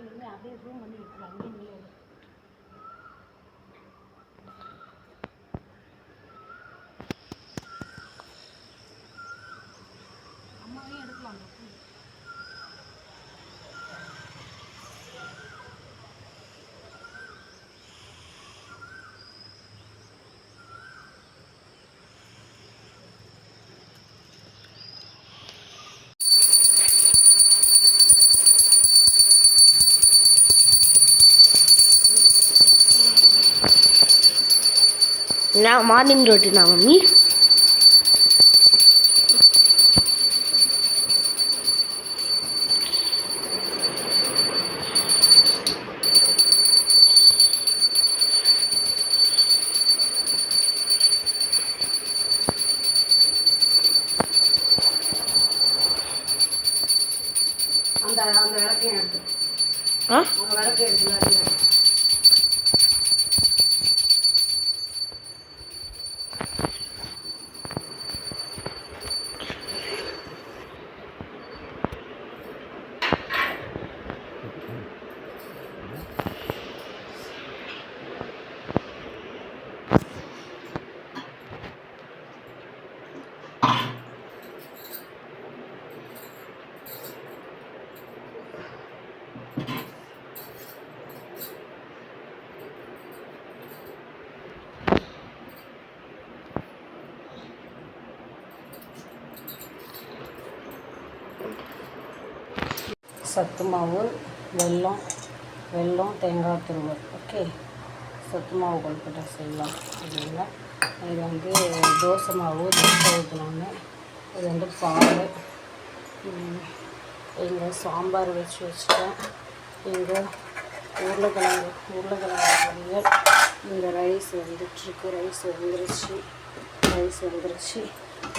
நின்று அப்படியே ரூம் வந்து விட்டுரு அங்கேயே நின்று அம்மாவையும் எடுக்கலாம். அந்த நான் மார்னிங் ரொட்டீனா மம்மி. அந்த அந்த விளக்கையும் எடுத்து. ஆ? அந்த விளக்கு சத்து மாவு வெல்லம் வெல்லம் தேங்காய் துருவல். ஓகே சத்து மாவு கொழுக்கட்டை செய்யலாம். அப்படின்னா இது வந்து தோசை மாவு தோசை ஊற்றலான்னு இது வந்து பால். இங்கே சாம்பார் வச்சு வச்சுட்டேன். இங்கே உருளைக்கிழங்கு உருளைக்கிழங்கு பொரியல். இங்கே ரைஸ் வந்துட்டுருக்கு. ரைஸ் வந்துருச்சு. ரைஸ் வந்துருச்சு.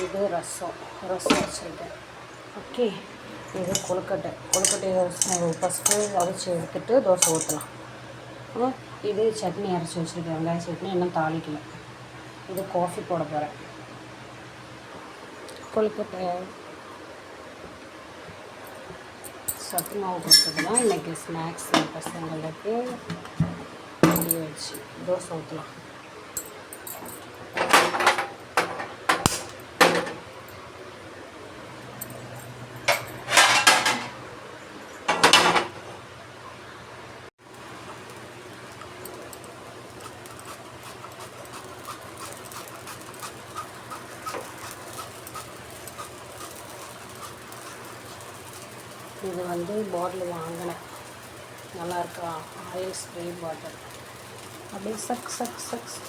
இது ரசம். ரசம் வச்சுருக்கேன். ஓகே. இது கொழுக்கட்டை. கொழுக்கட்டையை ஃபஸ்ட்டு அரைச்சி எடுத்துட்டு தோசை ஊற்றலாம் இது சட்னி அரைச்சி வச்சுருக்கேன். வெங்காய சட்னி இன்னும் தாளிக்கல. இது காஃபி போட போகிறேன் கொழுக்கட்டை. சத்து மாவு கொழுக்கட்டை தான் இன்றைக்கி ஸ்நாக்ஸ் பசங்களுக்கு. வச்சு தோசை ஊற்றலாம் இது வந்து பாட்டில் வாங்கினேன். நல்லாயிருக்கா ஆயில் ஸ்ப்ரே பாட்டில் அப்படியே சக் சக் சக்ஸ்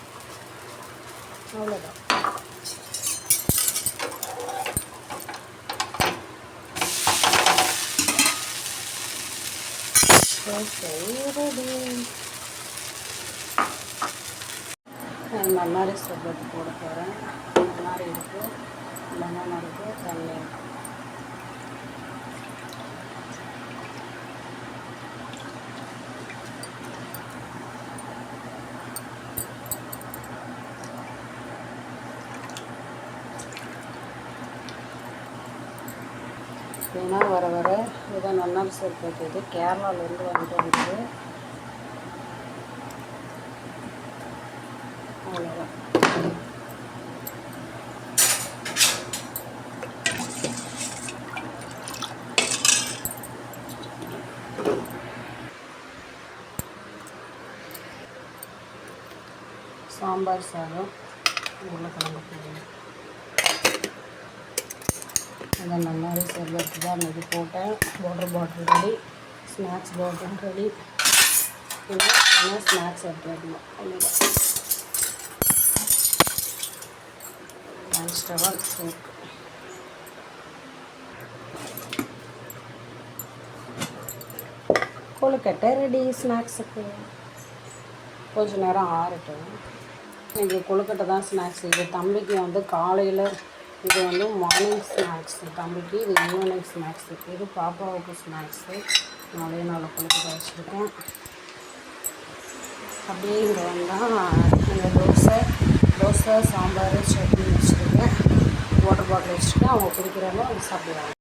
அவ்வளோதான் செய்கிறது நான் மன்னாரி சர்பத்து போட போகிறேன் மன்னாரி இருக்குது லெமன் இருக்குது தண்ணி இருக்குது ஏன்னா வர வர இதை நன்னார் சர்பத் இது கேரளாவிலேருந்து வந்துட்டு வந்து அவ்வளோதான் சாம்பார் சாதம் உருளைக்கிழங்கு பொரியல். இதை நல்லாவே சர்பத்து தான் இது போட்டேன். Water bottle ready snacks bottle ready இல்லை ஸ்நாக்ஸ் எடுத்து வரணும் அவ்வளோதான் lunch towel soup kozhukattai ready ஸ்நாக்ஸுக்கு கொஞ்சம் நேரம் ஆறட்டும். இன்றைக்கி கொழுக்கட்டை தான் ஸ்நாக்ஸ் இது தம்பிக்கு வந்து காலையில் இது வந்து மார்னிங் ஸ்நாக்ஸ் தம்பிக்கு இது ஈவினிங் ஸ்நாக்ஸு இது பாப்பாவுக்கு ஸ்நாக்ஸு நாளைய நாள் கொழுக்கட்டை வச்சுருக்கேன். அப்படியே இங்கே வந்தால் இந்த தோசை தோசை சாம்பார் சட்னி வச்சுருக்கேன். வாட்டர் பாட்டில் வச்சுருக்கேன். அவங்க குடிக்கிறாங்க அவங்க சாப்பிடுவாங்க.